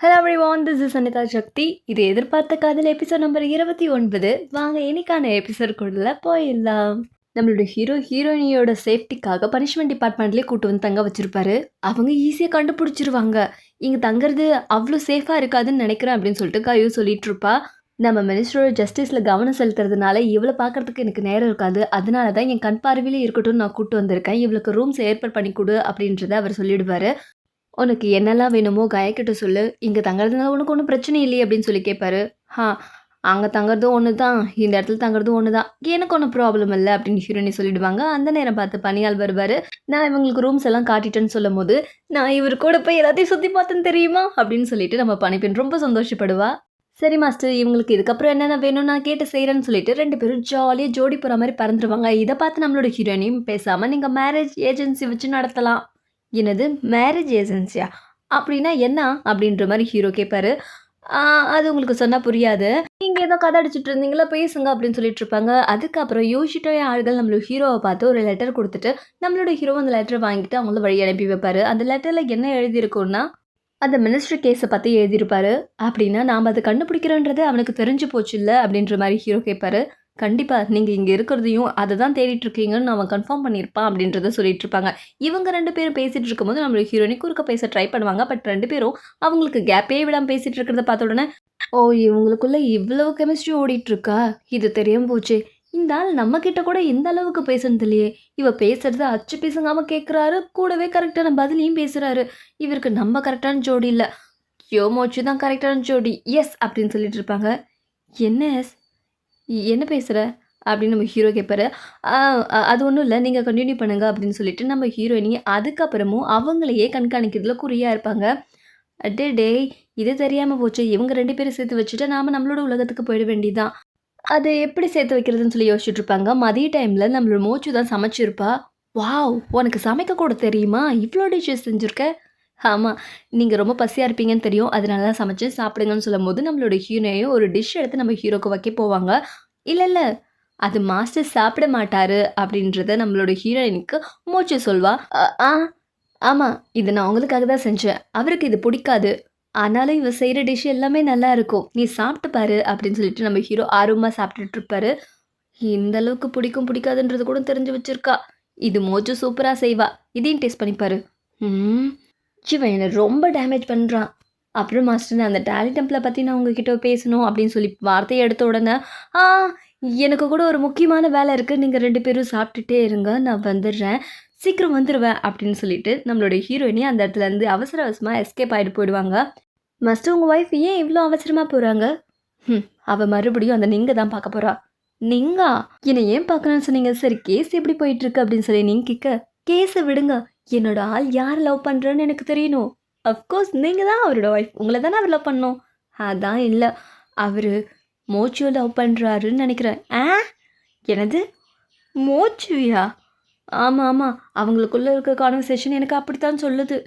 Hello everyone this is Anitha Sakthi இது எதிர்பார்த்த காதல் எபிசோட் நம்பர் இருபத்தி ஒன்பது. வாங்க இன்னைக்கான எபிசோட்குள்ள போயிடலாம். நம்மளோட ஹீரோ ஹீரோயினியோட சேஃப்டிக்காக பனிஷ்மெண்ட் டிபார்ட்மெண்ட்லேயே கூட்டு வந்து தங்க வச்சிருப்பாரு. அவங்க ஈஸியாக கண்டுபிடிச்சிருவாங்க. இங்கே தங்குறது அவ்வளோ சேஃபாக இருக்காதுன்னு நினைக்கிறேன் அப்படின்னு சொல்லிட்டு காயோ சொல்லிட்டு இருப்பா. நம்ம மினிஸ்டரோட ஜஸ்டிஸில் கவனம் செலுத்துறதுனால இவ்வளோ பார்க்கறதுக்கு எனக்கு நேரம் இருக்காது. அதனால தான் என் கண் பார்வையிலே இருக்கட்டும் நான் கூப்பிட்டு வந்திருக்கேன். இவளுக்கு ரூம்ஸ் ஏற்பாடு பண்ணி கொடு அப்படின்றத அவர் சொல்லிடுவார். உனக்கு என்னெல்லாம் வேணுமோ கயக்கிட்ட சொல்லு. இங்கே தங்குறதுனால உனக்கு ஒன்றும் பிரச்சனை இல்லையே அப்படின்னு சொல்லி கேட்பாரு ஹா அங்கே தங்குறதும் ஒன்று தான் இந்த இடத்துல தங்குறதும் ஒன்று தான் எனக்கு ஒன்றும் ப்ராப்ளம் இல்லை அப்படின்னு ஹீரோனி சொல்லிடுவாங்க. அந்த நேரம் பார்த்து பணியால் வருவார். நான் இவங்களுக்கு ரூம்ஸ் எல்லாம் காட்டிட்டேன்னு சொல்லும் போது நான் இவர் கூட போய் எல்லாத்தையும் சுற்றி பார்த்தேன்னு தெரியுமா? அப்படின்னு சொல்லிட்டு நம்ம பணிப்பெண் ரொம்ப சந்தோஷப்படுவா. சரி மாஸ்டர். இவங்களுக்கு இதுக்கப்புறம் என்னென்ன வேணும் நான் கேட்டு செய்கிறேன்னு சொல்லிட்டு ரெண்டு பேரும் ஜாலியாக ஜோடி போகிற மாதிரி பறந்துருவாங்க. இதை பார்த்து நம்மளோட ஹீரோனியும் பேசாமல் நீங்கள் மேரேஜ் ஏஜென்சி வச்சு நடத்தலாம். என்னது மேரேஜ் ஏஜென்சியா அப்படின்னா என்ன அப்படின்ற மாதிரி ஹீரோ கேட்பாரு அது உங்களுக்கு சொன்னால் புரியாது. நீங்கள் ஏதோ கதை அடிச்சுட்டு இருந்தீங்களா பேசுங்க அப்படின்னு சொல்லிட்டு இருப்பாங்க. அதுக்கப்புறம் யோசிட்டோய ஆள்கள் நம்மளோட ஹீரோவை பார்த்து ஒரு லெட்டர் கொடுத்துட்டு நம்மளோட ஹீரோ அந்த லெட்டரை வாங்கிட்டு அவங்கள வழி அனுப்பி வைப்பாரு. அந்த லெட்டரில் என்ன எழுதியிருக்கும்னா அந்த மினிஸ்ட்ரி கேஸை பற்றி எழுதியிருப்பாரு. அப்படின்னா நாம் அதை கண்டுபிடிக்கிறோன்றது அவனுக்கு தெரிஞ்சு போச்சு இல்லை அப்படின்ற மாதிரி ஹீரோ கேட்பாரு கண்டிப்பாக நீங்கள் இங்கே இருக்கிறதையும் அதை தான் தேடிட்டு இருக்கீங்கன்னு அவன் கன்ஃபார்ம் பண்ணியிருப்பான் அப்படின்றத சொல்லிட்டு இருப்பாங்க. இவங்க ரெண்டு பேரும் பேசிட்டு இருக்கும்போது நம்மளோட ஹீரோனி குறுக்க பேச ட்ரை பண்ணுவாங்க. பட் ரெண்டு பேரும் அவங்களுக்கு கேப்பே விடாமல் பேசிட்டு இருக்கிறத பார்த்த உடனே ஓ இவங்களுக்குள்ள இவ்வளவு கெமிஸ்ட்ரி ஓடிட்டு இருக்கா? இது தெரியாம போச்சு. இந்த ஆள் நம்ம கிட்ட கூட இந்த அளவுக்கு பேசுனது இல்லையே. இவ பேசுறது அச்சு பேசுங்காம கேட்குறாரு கூடவே கரெக்டான பதிலையும் பேசுறாரு. இவருக்கு நம்ம கரெக்டான ஜோடி இல்லை. யோமோச்சு தான் கரெக்டான ஜோடி. எஸ் அப்படின்னு சொல்லிட்டு இருப்பாங்க. என்ன எஸ் என்ன பேசுகிற அப்படின்னு நம்ம ஹீரோ கேட்பாரு அது ஒன்றும் இல்லை. நீங்கள் கண்டினியூ பண்ணுங்க அப்படின்னு சொல்லிட்டு நம்ம ஹீரோயினியை அதுக்கப்புறமும் அவங்களையே கண்காணிக்கிறதுல குறியாக இருப்பாங்க. அடே டேய் இது தெரியாமல் போச்சு. இவங்க ரெண்டு பேரும் சேர்த்து வச்சுட்டு நாம் நம்மளோட உலகத்துக்கு போயிட வேண்டியதான் அதை எப்படி சேர்த்து வைக்கிறதுன்னு சொல்லி யோசிச்சுட்டு இருப்பாங்க. மதிய டைமில் நம்மளோட மோச்சு தான் சமைச்சிருப்பா. வாவ் உனக்கு சமைக்க கூட தெரியுமா? இவ்வளோ டிஷ்ஷஸ் செஞ்சுருக்க? ஆமாம் நீங்கள் ரொம்ப பசியாக இருப்பீங்கன்னு தெரியும். அதனால தான் சமைச்சு சாப்பிடுங்கன்னு சொல்லும் போது நம்மளோட ஹீரோனையும் ஒரு டிஷ் எடுத்து நம்ம ஹீரோக்கு வைக்க போவாங்க. இல்லை இல்லை அது மாஸ்டர் சாப்பிட மாட்டாரு அப்படின்றத நம்மளோட ஹீரோயினுக்கு மூச்சு சொல்வா. ஆ ஆமாம் இது நான் உங்களுக்காக தான் செஞ்சேன். அவருக்கு இது பிடிக்காது. ஆனாலும் இவ செய்கிற டிஷ் எல்லாமே நல்லா இருக்கும். நீ சாப்பிட்டு பாரு அப்படின்னு சொல்லிட்டு நம்ம ஹீரோ ஆர்வமாக சாப்பிட்டுட்டு இருப்பாரு. இந்த அளவுக்கு பிடிக்கும் பிடிக்காதுன்றது கூட தெரிஞ்சு வச்சிருக்கா. இது மோச்சு சூப்பராக செய்வா. இதையும் டேஸ்ட் பண்ணிப்பாரு ம் இவன் என்னை ரொம்ப டேமேஜ் பண்ணுறான் அப்புறம் மாஸ்டர் அந்த டேலி டெம்பிளை பற்றி நான் உங்ககிட்ட பேசணும் அப்படின்னு சொல்லி வார்த்தையை எடுத்த உடனே ஆ எனக்கு கூட ஒரு முக்கியமான வேலை இருக்குது நீங்கள் ரெண்டு பேரும் சாப்பிட்டுட்டே இருங்க. நான் வந்துடுறேன். சீக்கிரம் வந்துடுவேன் அப்படின்னு சொல்லிட்டு நம்மளோட ஹீரோயினி அந்த இடத்துல இருந்து அவசர அவசரமாக எஸ்கேப் ஆகிட்டு போயிடுவாங்க. மஸ்டர் உங்கள் ஒய்ஃப் ஏன் இவ்வளோ அவசரமாக போகிறாங்க ம் அவள் மறுபடியும் அந்த நீங்கள் தான் பார்க்க போகிறா நீங்கா? என்னை ஏன் பார்க்கணும்னு சொன்னீங்க? சரி கேஸ் எப்படி போயிட்டுருக்கு அப்படின்னு சொல்லி நீங்கள் கேட்க கேஸை விடுங்க. என்னோட ஆள் யார் லவ் பண்ணுறேன்னு எனக்கு தெரியணும். அஃப்கோர்ஸ் நீங்கள் தான் அவரோட ஒய்ஃப் உங்களை தானே அவர் லவ் பண்ணோம் அதான் இல்லை. அவர் மோச்சுவை லவ் பண்ணுறாருன்னு நினைக்கிறேன். ஆ? எனது மோச்சுவியா? ஆமாம் ஆமாம் அவங்களுக்குள்ளே இருக்க கான்வர்சேஷன் எனக்கு அப்படித்தான் சொல்லுது.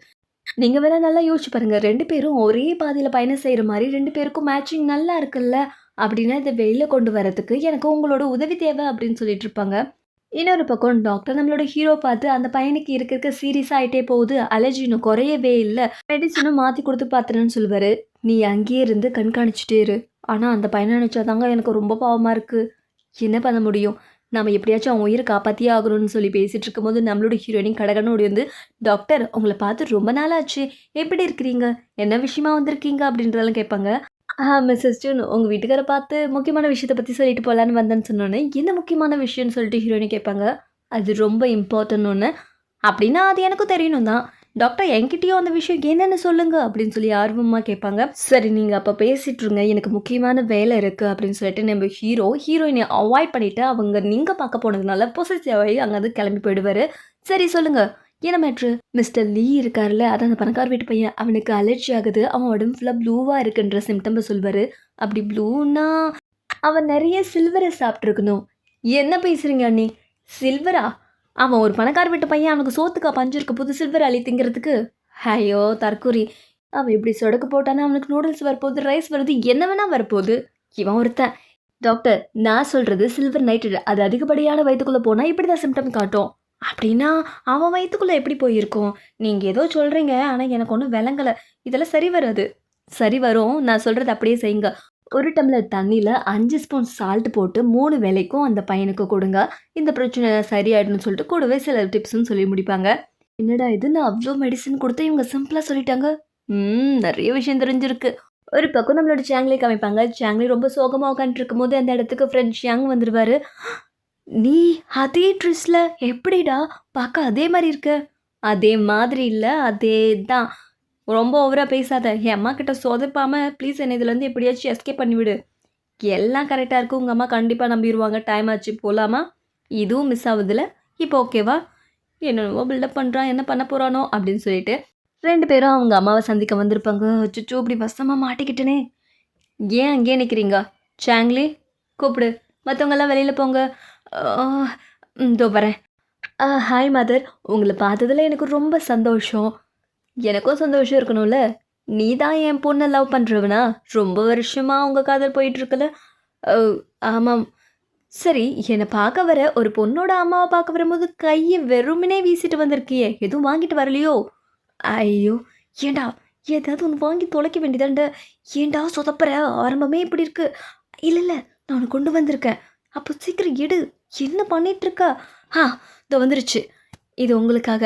நீங்கள் வேணால் நல்லா யோசிச்சு பாருங்கள் ரெண்டு பேரும் ஒரே பாதையில் பயணம் செய்கிற மாதிரி ரெண்டு பேருக்கும் மேட்சிங் நல்லா இருக்குல்ல? அப்படின்னா இதை வெளியில் கொண்டு வரதுக்கு எனக்கு உங்களோட உதவி தேவை அப்படின்னு சொல்லிட்டு இருப்பாங்க. இன்னொரு பக்கம் டாக்டர் நம்மளோட ஹீரோ பார்த்து அந்த பையனுக்கு இருக்க இருக்க சீரியஸ் ஆகிட்டே போகுது. அலர்ஜி இன்னும் குறையவே இல்லை. மெடிசனும் மாற்றி கொடுத்து பார்த்துறேன்னு சொல்லுவார். நீ அங்கேயே இருந்து கண்காணிச்சிட்டே இரு. ஆனால் அந்த பையனை நினச்சாதாங்க எனக்கு ரொம்ப பாவமாக இருக்குது என்ன பண்ண முடியும்? நம்ம எப்படியாச்சும் அவங்க உயிரை காப்பாற்றியே ஆகணும்னு சொல்லி பேசிகிட்டு இருக்கும்போது நம்மளோட ஹீரோயினி கடகனோடு வந்து டாக்டர் உங்களை பார்த்து ரொம்ப நாள் ஆச்சு எப்படி இருக்கிறீங்க? என்ன விஷயமா வந்திருக்கீங்க? அப்படின்றதெல்லாம் கேட்பாங்க. ஆ மிஸ்ஸஸ் ஜூன் உங்கள் வீட்டுக்காரை பார்த்து முக்கியமான விஷயத்தை பற்றி சொல்லிட்டு போகலான்னு வந்தேன்னு சொன்னோன்னே என்ன முக்கியமான விஷயம்னு சொல்லிட்டு ஹீரோயினி கேட்பாங்க? அது ரொம்ப இம்பார்ட்டன்ட் ஒன்று அப்படின்னா அது எனக்கும் தெரியணும் தான். டாக்டர் என்கிட்டயும் அந்த விஷயம் என்னென்னு சொல்லுங்க அப்படின்னு சொல்லி ஆர்வமாக கேட்பாங்க. சரி நீங்கள் அப்போ பேசிட்டு இருங்க. எனக்கு முக்கியமான வேலை இருக்குது அப்படின்னு சொல்லிட்டு நம்ம ஹீரோ ஹீரோயினை அவாய்ட் பண்ணிவிட்டு அவங்க நீங்கள் பார்க்க போனதுனால பொசிட்டிவ் அங்கேருந்து கிளம்பி போயிடுவார். சரி சொல்லுங்கள் என்ன மேட்ரு மிஸ்டர் லீ இருக்கார்ல அதான் அந்த பணக்கார வீட்டு பையன். அவனுக்கு அலர்ஜி ஆகுது. அவன் உடம்பு ஃபுல்லாக ப்ளூவாக இருக்குன்ற சிம்டம்பை சொல்வார். அப்படி ப்ளூன்னா அவன் நிறைய சில்வரை சாப்பிட்ருக்கணும் என்ன பேசுகிறீங்க அண்ணி? சில்வரா அவன் ஒரு பணக்கார வீட்டு பையன். அவனுக்கு சோத்துக்கா பஞ்சிருக்க புது சில்வர் அள்ளி திங்கிறதுக்கு? ஐயோ தற்கூரி. அவன் இப்படி சொடக்கு போட்டானா அவனுக்கு நூடுல்ஸ் வரப்போகுது ரைஸ் வருது என்ன வேணால் வரப்போகுது. இவன் ஒருத்தன். டாக்டர் நான் சொல்கிறது சில்வர் நைட்ரேட் அது அதிகப்படியான வயிற்றுக்குள்ளே போனால் இப்படி தான் சிம்டம் காட்டும். அப்படின்னா அவன் வயிற்றுக்குள்ளே எப்படி போயிருக்கும்? நீங்கள் ஏதோ சொல்கிறீங்க ஆனால் எனக்கு ஒன்றும் விளங்கலை. இதெல்லாம் சரி வராது. சரி வரும். நான் சொல்கிறது அப்படியே செய்யுங்க. ஒரு டம்ளர் தண்ணியில் அஞ்சு ஸ்பூன் சால்ட் போட்டு மூணு வேலைக்கும் அந்த பையனுக்கு கொடுங்க. இந்த பிரச்சனை சரியாயிடும்னு சொல்லிட்டு கூடவே சில டிப்ஸும் சொல்லி முடிப்பாங்க. என்னடா இது? நான் அவ்வளோ மெடிசன் கொடுத்து இவங்க சிம்பிளாக சொல்லிட்டாங்க. ம் நிறைய விஷயம் தெரிஞ்சிருக்கு. ஒரு பக்கம் நம்மளோட சாங்லி காமிப்பாங்க சாங்லி ரொம்ப சோகமாக உட்காந்துட்டு இருக்கும்போது அந்த இடத்துக்கு ஃப்ரெண்ட் ஷியாங் வந்துடுவாரு நீ அதே ட்ரெஸ்ஸில் எப்படிடா பார்க்க அதே மாதிரி இருக்க? அதே மாதிரி இல்லை அதே தான் ரொம்ப ஓவராக பேசாத. என் அம்மா கிட்ட சொதப்பாமல் ப்ளீஸ் என்னை இதுலேருந்து எப்படியாச்சும் எஸ்கேப் பண்ணிவிடு எல்லாம் கரெக்டாக இருக்கும் உங்கள் அம்மா கண்டிப்பாக நம்பிடுவாங்க டைம் ஆச்சு. போகலாமா இதுவும் மிஸ் ஆகுதுல இப்போ ஓகேவா என்னென்னவோ பில்டப் பண்ணுறான் என்ன பண்ண போகிறானோ அப்படின்னு சொல்லிட்டு ரெண்டு பேரும் அவங்க அம்மாவை சந்திக்க வந்திருப்பாங்க. அச்சோ இப்படி வசமாக மாட்டிக்கிட்டனே. ஏன் அங்கேயே நிற்கிறீங்க சாங்லி கூப்பிடு. மற்றவங்கெல்லாம் வெளியில் போங்க. இதோ வரேன். ஹாய் மதர் உங்களை பார்த்ததில் எனக்கு ரொம்ப சந்தோஷம். எனக்கும் சந்தோஷம் இருக்கணும்ல. நீ தான் என் பொண்ணை லவ் பண்ணுறவனா ரொம்ப வருஷமாக உங்கள் காதல் போயிட்டுருக்குல்ல ஆமாம். சரி என்னை பார்க்க வர ஒரு பொண்ணோட அம்மாவை பார்க்க வரும்போது கையை வெறுமனே வீசிட்டு வந்திருக்கியே. எதுவும் வாங்கிட்டு வரலையோ? ஐயோ ஏண்டா? ஏதாவது ஒன்று வாங்கி தொலைக்க வேண்டியதாண்ட? ஏண்டா சொதப்புற? ஆரம்பமே இப்படி இருக்கு. இல்லை இல்லை நான் கொண்டு வந்திருக்கேன். அப்போ சீக்கிரம் எடு. என்ன பண்ணிகிட்ருக்கா ஆ இதோ வந்துருச்சு. இது உங்களுக்காக.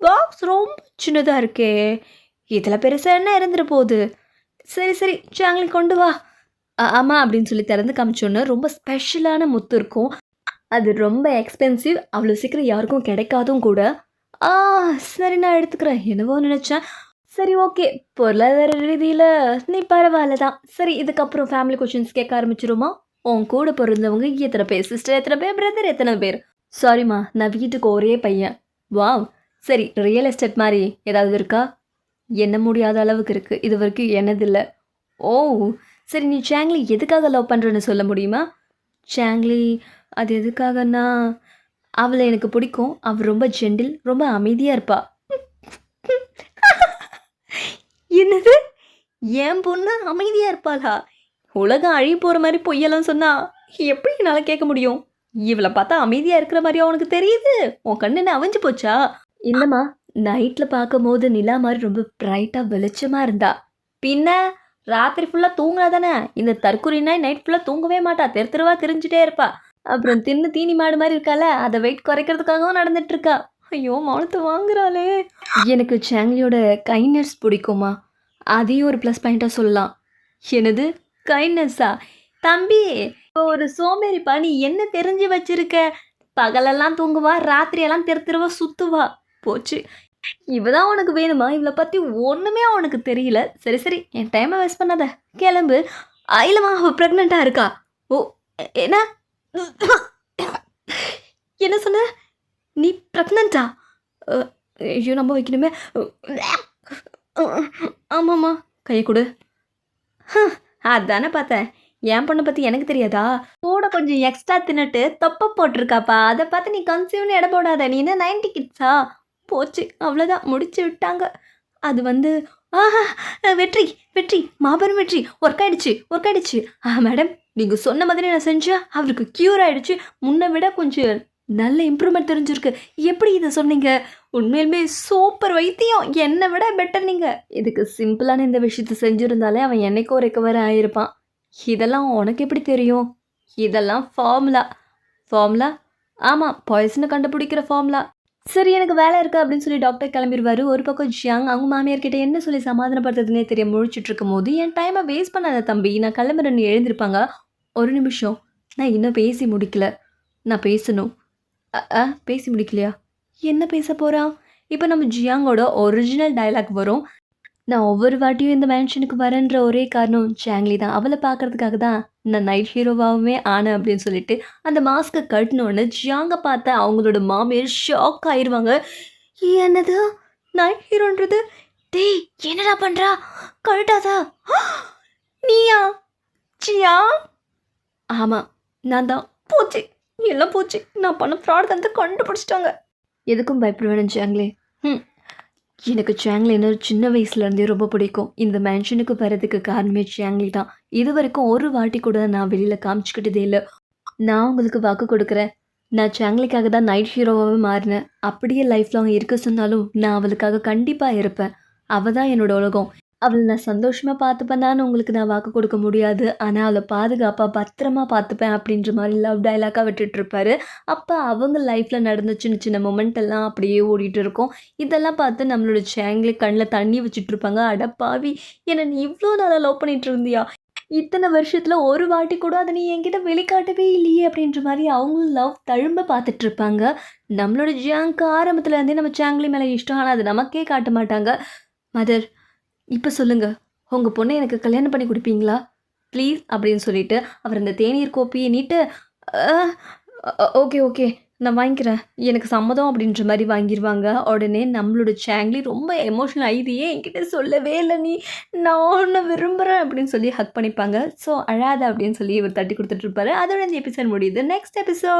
பாக்ஸ் ரொம்ப சின்னதாக இருக்கே. இதில் பெருசாக என்ன இருந்துட போகுது சரி சரி சாங்கிலி கொண்டு வா. ஆமாம் அப்படின்னு சொல்லி திறந்து காமிச்சோன்னு ரொம்ப ஸ்பெஷலான முத்து இருக்கும். அது ரொம்ப எக்ஸ்பென்சிவ் அவ்வளோ சீக்கிரம் யாருக்கும் கிடைக்காதும் கூட. ஆ சரி நான் எடுத்துக்கிறேன். என்னவோ நினச்சேன். சரி ஓகே பொருளாதார ரீதியில் நீ பரவாயில்ல தான் சரி இதுக்கப்புறம் ஃபேமிலி கொஷின்ஸ் கேட்க ஆரம்பிச்சிருமா உன் கூட பிறந்தவங்க எத்தனை பேர்? சிஸ்டர் எத்தனை பேர்? பிரதர் எத்தனை பேர்? சாரிம்மா நான் வீட்டுக்கு ஒரே பையன். வாவ் சரி ரியல் எஸ்டேட் மாதிரி ஏதாவது இருக்கா? என்ன முடியாத அளவுக்கு இருக்குது இது வரைக்கும் என்னது இல்லை. ஓ oh. சரி நீ சாங்லி எதுக்காக லவ் பண்ணுறேன்னு சொல்ல முடியுமா? சாங்லி அது எதுக்காகன்னா அவளை எனக்கு பிடிக்கும். அவள் ரொம்ப ஜெண்டில் ரொம்ப அமைதியாக இருப்பா. என்னது? என் பொண்ணு அமைதியாக இருப்பாளா? உலகம் அழி போகிற மாதிரி பொய்யெல்லாம் சொன்னா எப்படி என்னால் கேட்க முடியும்? இவளை பார்த்தா அமைதியாக இருக்கிற மாதிரியா உனக்கு தெரியுது. உன் கண்ணு என்ன அவிஞ்சு போச்சா? இல்லைம்மா. நைட்டில் பார்க்கும்போது நிலா மாதிரி ரொம்ப பிரைட்டாக வெளிச்சமாக இருந்தா. பின்ன ராத்திரி ஃபுல்லாக தூங்கினா தானே? இந்த தற்குறினா நைட் ஃபுல்லாக தூங்கவே மாட்டா. தெரு தெருவா திரிஞ்சுட்டே இருப்பா. அப்புறம் தின்னு தீனி மாடு மாதிரி இருக்கால? அதை வெயிட் குறைக்கிறதுக்காகவும் நடந்துட்டு இருக்கா. ஐயோ மௌனத்தை வாங்குறாளே. எனக்கு சாங்லியோட கைண்ட்னஸ் பிடிக்குமா? அதையும் ஒரு ப்ளஸ் பாயிண்ட்டாக சொல்லலாம். என்னது? கைண்ட்னஸ்ஸா தம்பி இப்போ ஒரு சோம்பேறிப்பா நீ என்ன தெரிஞ்சு வச்சிருக்க? பகலெல்லாம் தூங்குவா ராத்திரியெல்லாம் தெரு தெருவா சுத்துவா. போச்சு. இவ தான் உனக்கு வேணுமா? இவளை பற்றி ஒன்றுமே அவனுக்கு தெரியல. சரி சரி என் டைமை வேஸ்ட் பண்ணாத. கிளம்பு. இல்லைம்மா அவள் ப்ரெக்னெண்ட்டாக இருக்கா? ஓ என்ன? என்ன சொன்ன? நீ ப்ரெக்னெண்ட்டா ஐயோ நம்ம வைக்கணுமே. ஆமாம்மா. கையை கொடு. ஹ அதானே பார்த்தேன். என் பொண்ணை பற்றி எனக்கு தெரியாதா? கூட கொஞ்சம் எக்ஸ்ட்ரா தின்னுட்டு தொப்பை போட்டிருக்காப்பா. அதை பார்த்து நீ கன்சியூம்னு எடை போடாத. நீ என்ன நைன்டி கிட்ஸா போச்சு. அவ்வளோதான் முடிச்சு விட்டாங்க. அது வந்து ஆஹா வெற்றி வெற்றி மாபெரும் வெற்றி. ஒர்க் ஆயிடுச்சு ஒர்க் ஆயிடுச்சு. ஆ மேடம் நீங்கள் சொன்ன மாதிரி நான் செஞ்சேன். அவருக்கு க்யூர் ஆயிடுச்சு. முன்னை விட கொஞ்சம் நல்ல இம்ப்ரூவ்மெண்ட் தெரிஞ்சிருக்கு. எப்படி இதை சொன்னீங்க? உண்மையிலுமே சூப்பர் வைத்தியம். என்னை விட பெட்டர் நீங்கள் இதுக்கு சிம்பிளான இந்த விஷயத்தை செஞ்சுருந்தாலே அவன் என்னைக்கோ ரெக்கவர் ஆகியிருப்பான் இதெல்லாம் உனக்கு எப்படி தெரியும்? இதெல்லாம் ஃபார்முலா ஃபார்முலா ஆமாம் பாய்சனை கண்டுபிடிக்கிற ஃபார்முலா சரி எனக்கு வேலை இருக்குது அப்படின்னு சொல்லி டாக்டர் கிளம்பிடுவார் ஒரு பக்கம் ஜியாங் அவங்க மாமியார்கிட்ட என்ன சொல்லி சமாதானப்படுத்துறதுனே தெரிய முழிச்சிட்டு இருக்கும் போது என் டைமை வேஸ்ட் பண்ணாத தம்பி. நான் கிளம்புறேன்னு எழுந்திருப்பாங்க. ஒரு நிமிஷம். நான் இன்னும் பேசி முடிக்கல. நான் பேசணும். அ, பேசி முடிக்கலையா? என்ன பேச போகிறான் இப்போ நம்ம ஜியாங்கோட ஒரிஜினல் டயலாக் வரும். நான் ஒவ்வொரு வாட்டியும் இந்த மேன்ஷனுக்கு வரேன்ற ஒரே காரணம் சாங்லி தான். அவளை பார்க்கறதுக்காக தான் நான் நைட் ஹீரோவாகவே ஆனேன் அப்படின்னு சொல்லிட்டு அந்த மாஸ்க்கை கட்டினோன்னு ஜியாங்க பார்த்த அவங்களோட மாமியார் ஷாக் ஆயிடுவாங்க என்னது? நைட் ஹீரோன்றது டேய் என்னடா பண்ணுறா கழட்டாதா? நீயா? ஜியா? ஆமாம் நான் தான். போச்சு. எல்லாம் போச்சு. நான் பண்ண ஃப்ராட் வந்து கண்டுபிடிச்சிட்டாங்க. எதுக்கும் பயப்படுவேன் சாங்லே ம் எனக்கு சாங்லி சின்ன வயசுலேருந்தே ரொம்ப பிடிக்கும். இந்த மேன்ஷனுக்கு வர்றதுக்கு காரணமே சாங்லி தான். இது வரைக்கும் ஒரு வாட்டி கூட நான் வெளியில் காமிச்சிக்கிட்டதே இல்லை. நான் உங்களுக்கு வாக்கு கொடுக்குறேன். நான் சாங்லிக்காக தான் நைட் ஹீரோவாகவே மாறினேன். அப்படியே லைஃப் லாங் இருக்க சொன்னாலும் நான் அவளுக்காக கண்டிப்பாக இருப்பேன். அவள் தான் என்னோட உலகம். அவளை நான் சந்தோஷமாக பார்த்துப்பேனான்னு உங்களுக்கு நான் வாக்கு கொடுக்க முடியாது. ஆனால் அவளை பாதுகாப்பாக பத்திரமா பார்த்துப்பேன் அப்படின்ற மாதிரி லவ் டைலாக்காக விட்டுட்டுருப்பாரு. அப்போ அவங்க லைஃப்பில் நடந்த சின்ன சின்ன மொமெண்ட் எல்லாம் அப்படியே ஓடிட்டு இருக்கும். இதெல்லாம் பார்த்து நம்மளோட சேங்கிலே கண்ணில் தண்ணி வச்சுட்ருப்பாங்க அடப்பாவி என்னை நீ இவ்வளோ நாளாக லவ் பண்ணிட்டு இருந்தியா? இத்தனை வருஷத்தில் ஒரு வாட்டி கூட அதை நீ என்கிட்ட வெளிக்காட்டவே இல்லையே!" அப்படின்ற மாதிரி அவங்களும் லவ் தழும்ப பார்த்துட்ருப்பாங்க நம்மளோட ஜியாங்க்கு ஆரம்பத்துலேருந்தே நம்ம சாங்லி மேலே இஷ்டம். ஆனால் அது நமக்கே காட்ட மாட்டாங்க. "மதர், இப்போ சொல்லுங்கள் உங்கள் பொண்ணை எனக்கு கல்யாணம் பண்ணி கொடுப்பீங்களா ப்ளீஸ்" அப்படின்னு சொல்லிட்டு அவர் அந்த தேநீர் கோப்பையை நீட்டு ஓகே, ஓகே. நான் வாங்கிக்கிறேன். எனக்கு சம்மதம்." அப்படின்ற மாதிரி வாங்கிருவாங்க. உடனே நம்மளோட சாங்லி ரொம்ப எமோஷனல் ஆகிதியே ஏன் என்கிட்ட சொல்லவே இல்லை நீ? நான் ஒன்று விரும்புகிறேன் அப்படின்னு சொல்லி ஹக் பண்ணிப்பாங்க. ஸோ, "அழாத" அப்படின்னு சொல்லி இவர் தட்டி கொடுத்துட்ருப்பாரு அதோட இந்த எபிசோட் முடியுது. Next episode